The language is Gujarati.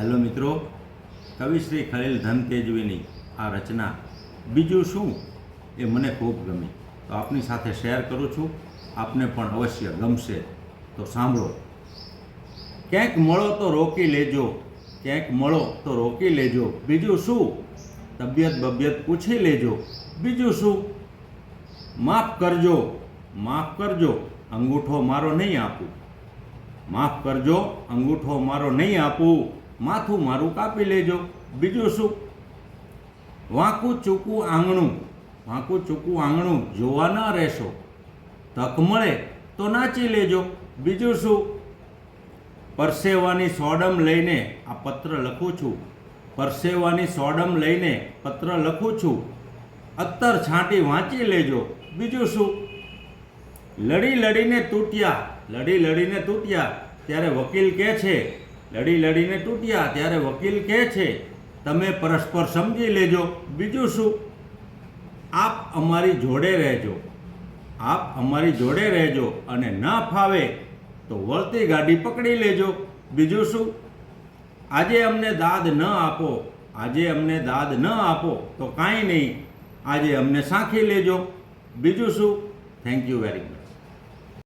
હેલો મિત્રો કવિશ્રી ખલીલ ધનતેજવીની આ રચના. બીજું શું એ મને ખૂબ ગમી. તો આપની સાથે શેર કરું છું. આપને પણ અવશ્ય ગમશે. તો સાંભળો. ક્યાંક મળો તો રોકી લેજો, ક્યાંક મળો તો રોકી લેજો. બીજું શું? તબિયત બબિયત પૂછી લેજો. બીજું શું? માફ કરજો માફ કરજો, અંગૂઠો મારો નહીં આપું. માફ કરજો, અંગૂઠો મારો નહીં આપું. માથું મારું કાપી લેજો. બીજું શું? વાંકું ચૂકું આંગણું. વાંકું ચૂકું આંગણું જોવા ન રહેશો. તક મળે તો નાચી લેજો. બીજું શું? પરસેવાની સોડમ લઈને આ પત્ર લખું છું. પરસેવાની સોડમ લઈને પત્ર લખું છું. અત્તર છાંટી વાંચી લેજો. બીજું શું? લડી લડીને તૂટ્યા. લડી લડીને તૂટ્યા. ત્યારે વકીલ કહે છે લડી લડીને તૂટ્યા. ત્યારે વકીલ કહે છે, તમે પરસ્પર સમજી લેજો. બીજું શું? આપ અમારી જોડે રહેજો. આપ અમારી જોડે રહેજો અને ન ફાવે તો વળતી ગાડી પકડી લેજો. બીજું શું? આજે અમને દાદ ન આપો. આજે અમને દાદ ન આપો તો કાંઈ નહીં. આજે અમને સાંખી લેજો. બીજું શું? Thank you very much